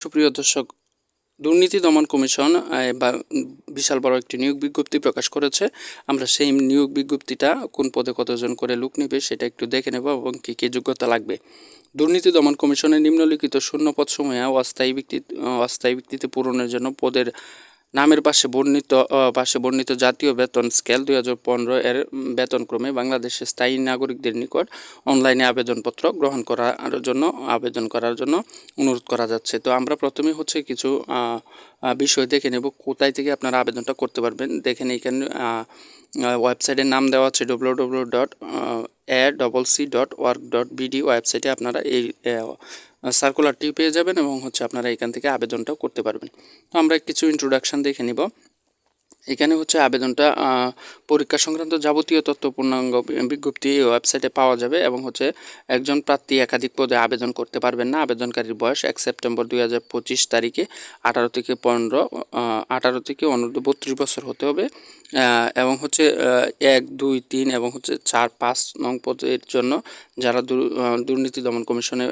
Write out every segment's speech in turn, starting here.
সুপ্রিয় দর্শক, দুর্নীতি দমন কমিশন বা বিশাল বড় একটি নিয়োগ বিজ্ঞপ্তি প্রকাশ করেছে। আমরা সেই নিয়োগ বিজ্ঞপ্তিটা কোন পদে কতজন করে লুক নেবে সেটা একটু দেখে নেব এবং কী কী যোগ্যতা লাগবে। দুর্নীতি দমন কমিশনের নিম্নলিখিত শূন্যপদ সময়ে অস্থায়ী ভিত্তি অস্থায়ী ভিত্তিতে পূরণের জন্য পদের নামের পাশে বর্ণিত পাশে বর্ণিত জাতীয় বেতন স্কেল দুই হাজার পনেরো এর বেতনক্রমে বাংলাদেশের স্থায়ী নাগরিকদের নিকট অনলাইনে আবেদনপত্র গ্রহণ করার জন্য, আবেদন করার জন্য অনুরোধ করা যাচ্ছে। তো আমরা প্রথমে হচ্ছে কিছু বিষয় দেখে নেব, কোথায় থেকে আপনারা আবেদনটা করতে পারবেন। দেখেন এখানে ওয়েবসাইটের নাম দেওয়া আছে W W dot A double C dot work dot BD ওয়েবসাইটে আপনারা এই সার্কুলারটি পেয়ে যাবেন এবং হচ্ছে আপনারা এখান থেকে আবেদনটাও করতে পারবেন। তো আমরা কিছু ইন্ট্রোডাকশান দেখে নিব। এখানে হচ্ছে আবেদনটা পরীক্ষা সংক্রান্ত যাবতীয় তথ্য, পূর্ণাঙ্গ বিজ্ঞপ্তি ওয়েবসাইটে পাওয়া যাবে এবং হচ্ছে একজন প্রার্থী একাধিক পদে আবেদন করতে পারবেন না। আবেদনকারীর বয়স এক সেপ্টেম্বর দুই হাজার পঁচিশ তারিখে আঠারো থেকে পনেরো আঠারো থেকে অনূর্ধ্ব বত্রিশ বছর হতে হবে। এবং হচ্ছে এক, দুই, তিন এবং হচ্ছে চার, পাঁচ নং পদের জন্য যারা দুর্নীতি দমন কমিশনে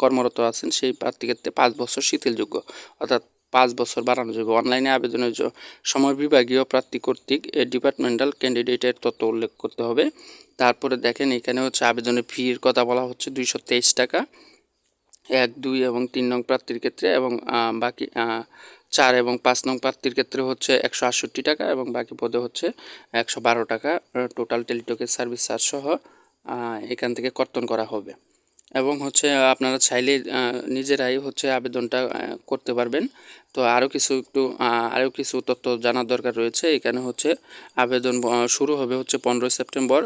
কর্মরত আছেন, সেই প্রার্থী ক্ষেত্রে পাঁচ বছর শিথিলযোগ্য। অর্থাৎ পাঁচ বছর বাড়ানো যাবে অনলাইনে আবেদনের সময় বিভাগীয় প্রার্থী কর্তৃক ডিপার্টমেন্টাল ক্যান্ডিডেটের তথ্য উল্লেখ করতে হবে। তারপরে দেখেন, এখানে হচ্ছে আবেদনের ফির কথা বলা হচ্ছে দুইশো তেইশ টাকা। এক, দুই এবং তিন নং প্রার্থীর ক্ষেত্রে এবং বাকি চার এবং পাঁচ নং প্রার্থীর ক্ষেত্রে হচ্ছে একশো আটষট্টি টাকা এবং বাকি পদে হচ্ছে একশো বারো টাকা। টোটাল টেলিটকের সার্ভিস চার্জ সহ এখান থেকে কর্তন করা হবে। এবং হচ্ছে, আপনারা চাইলে নিজেরাই হচ্ছে আবেদনটা করতে পারবেন। তো আরও কিছু একটু আরও কিছু তথ্য জানার দরকার রয়েছে। এখানে হচ্ছে আবেদন শুরু হবে হচ্ছে পনেরোই সেপ্টেম্বর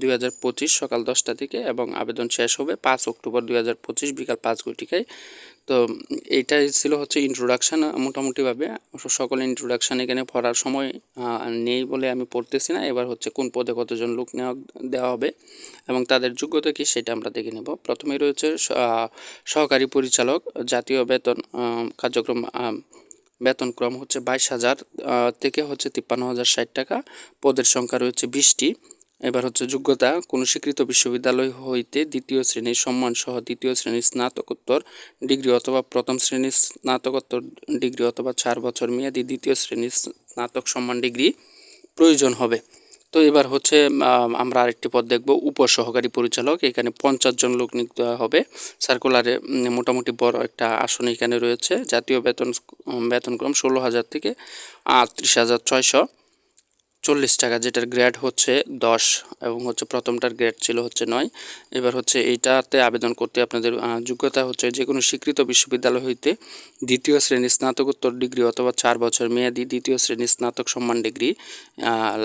দুই হাজার পঁচিশ সকাল দশটা থেকে এবং আবেদন শেষ হবে পাঁচ অক্টোবর দুই হাজার পঁচিশ বিকাল পাঁচ ঘটিকায়। তো এইটাই ছিল হচ্ছে ইন্ট্রোডাকশান মোটামুটিভাবে সকল ইন্ট্রোডাকশান এখানে পড়ার সময় নেই বলে আমি পড়তেছি না। এবার হচ্ছে কোন পদে কতজন লোক নেওয়া, দেওয়া হবে এবং তাদের যোগ্যতা কি সেটা আমরা দেখে নেব। প্রথমে রয়েছে সহকারী পরিচালক, জাতীয় বেতন কার্যক্রম বেতনক্রম হচ্ছে বাইশ হাজার থেকে হচ্ছে তিপ্পান্ন হাজার ষাট টাকা। পদের সংখ্যা রয়েছে বিশটি। এবার হচ্ছে যোগ্যতা, কোনো স্বীকৃত বিশ্ববিদ্যালয় হইতে দ্বিতীয় শ্রেণির সম্মান সহ দ্বিতীয় শ্রেণির স্নাতকোত্তর ডিগ্রি অথবা প্রথম শ্রেণির স্নাতকোত্তর ডিগ্রি অথবা চার বছর মেয়াদি দ্বিতীয় শ্রেণির স্নাতক সম্মান ডিগ্রি প্রয়োজন হবে। তো এবার হচ্ছে আমরা আরেকটি পদ দেখব। উপসহকারী পরিচালক, এখানে পঞ্চাশ জন লোক নিয়োগ দেওয়া হবে। সার্কুলারে মোটামুটি বড় একটা আসন এখানে রয়েছে। জাতীয় বেতন বেতনক্রম ষোলো হাজার থেকে আটত্রিশ হাজার ছয়শো চল্লিশ টাকা, যেটার গ্রেড হচ্ছে দশ এবং হচ্ছে প্রথমটার গ্রেড ছিল হচ্ছে নয়। এবার হচ্ছে এইটাতে আবেদন করতে আপনাদের যোগ্যতা হচ্ছে যে কোনো স্বীকৃত বিশ্ববিদ্যালয় হইতে দ্বিতীয় শ্রেণির স্নাতকোত্তর ডিগ্রি অথবা চার বছর মেয়াদি দ্বিতীয় শ্রেণির স্নাতক সম্মান ডিগ্রি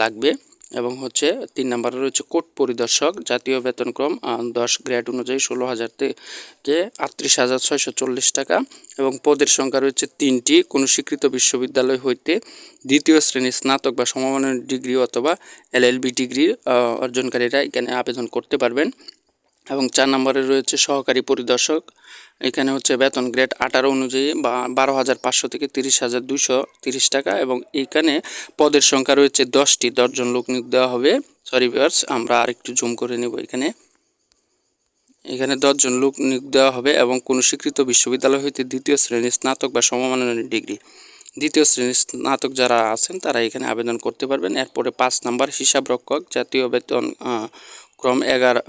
লাগবে। এবং হচ্ছে তিন নম্বরে রয়েছে কোর্ট পরিদর্শক, জাতীয় বেতনক্রম দশ গ্রেড অনুযায়ী ষোলো হাজার থেকে আটত্রিশ হাজার ছয়শো চল্লিশ টাকা এবং পদের সংখ্যা রয়েছে তিনটি। কোনো স্বীকৃত বিশ্ববিদ্যালয় হইতে দ্বিতীয় শ্রেণির স্নাতক বা সমমানের ডিগ্রি অথবা এলএলবি ডিগ্রি অর্জনকারীরা এখানে আবেদন করতে পারবেন। এবং চার নম্বরে রয়েছে সহকারী পরিদর্শক এখানে হচ্ছে বেতন গ্রেড আঠারো অনুযায়ী বা বারো হাজার পাঁচশো থেকে তিরিশ হাজার দুশো তিরিশ টাকা এবং এইখানে পদের সংখ্যা রয়েছে দশটি, দশজন লোক নিয়োগ দেওয়া হবে। সরি ভিউয়ার্স আমরা আরেকটু জুম করে নেব এখানে। এখানে দশজন লোক নিয়োগ দেওয়া হবে এবং কোনো স্বীকৃত বিশ্ববিদ্যালয় হইতে দ্বিতীয় শ্রেণির স্নাতক বা সমমানের ডিগ্রি। দ্বিতীয় শ্রেণির স্নাতক যারা আছেন, তারা এখানে আবেদন করতে পারবেন। এরপরে পাঁচ নাম্বার হিসাব রক্ষক জাতীয় বেতন ক্রম এগারো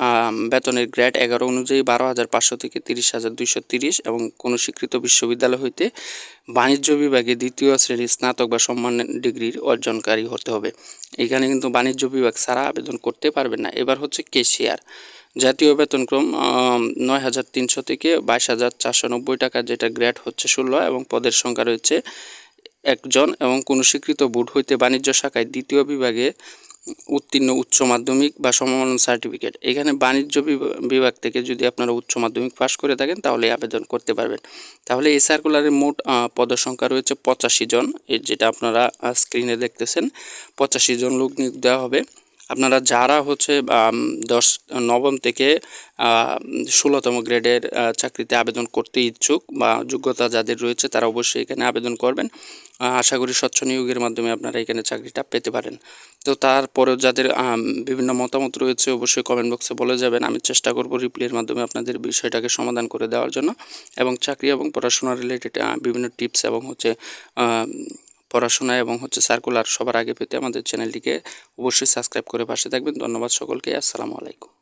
বেতনের গ্রেড এগারো অনুযায়ী বারো হাজার পাঁচশো থেকে তিরিশ হাজার দুইশো তিরিশ এবং কোনো স্বীকৃত বিশ্ববিদ্যালয় হইতে বাণিজ্য বিভাগে দ্বিতীয় শ্রেণির স্নাতক বা সম্মান ডিগ্রির অর্জনকারী হতে হবে। এখানে কিন্তু বাণিজ্য বিভাগ ছাড়া আবেদন করতে পারবেন না। এবার হচ্ছে কেশিয়ার। জাতীয় বেতনক্রম নয় হাজার তিনশো থেকে বাইশ হাজার চারশো নব্বই টাকা, যেটা গ্রেড হচ্ছে ষোলো এবং পদের সংখ্যা রয়েছে একজন এবং কোনো স্বীকৃত বোর্ড হইতে বাণিজ্য শাখায় দ্বিতীয় বিভাগে উত্তীর্ণ উচ্চ মাধ্যমিক বা সমমান সার্টিফিকেট। এখানে বাণিজ্য বিভা- বিভাগ থেকে যদি আপনারা উচ্চ মাধ্যমিক পাশ করে থাকেন, তাহলে আবেদন করতে পারবেন। তাহলে এই সার্কুলারের মোট পদসংখ্যা রয়েছে পঁচাশি জন। যেটা আপনারা স্ক্রিনে দেখতেছেন, পঁচাশি জন লোক নিয়োগ দেওয়া হবে। আপনারা যারা হচ্ছে দশ, নবম থেকে ষোলোতম গ্রেডের চাকরিতে আবেদন করতে ইচ্ছুক বা যোগ্যতা যাদের রয়েছে তারা অবশ্যই এখানে আবেদন করবেন। আশা করি স্বচ্ছ নিয়োগের মাধ্যমে আপনারা এখানে চাকরিটা পেতে পারেন। তো তারপরেও যাদের বিভিন্ন মতামত রয়েছে অবশ্যই কমেন্ট বক্সে বলে যাবেন। আমি চেষ্টা করব রিপ্লাইয়ের মাধ্যমে আপনাদের বিষয়টাকে সমাধান করে দেওয়ার জন্য। এবং চাকরি এবং পড়াশোনা রিলেটেড বিভিন্ন টিপস এবং হচ্ছে পড়াশোনা এবং হচ্ছে সার্কুলার সবার আগে পেতে আমাদের চ্যানেলটিকে অবশ্যই সাবস্ক্রাইব করে পাশে থাকবেন। ধন্যবাদ সকলকে, আসসালামু আলাইকুম।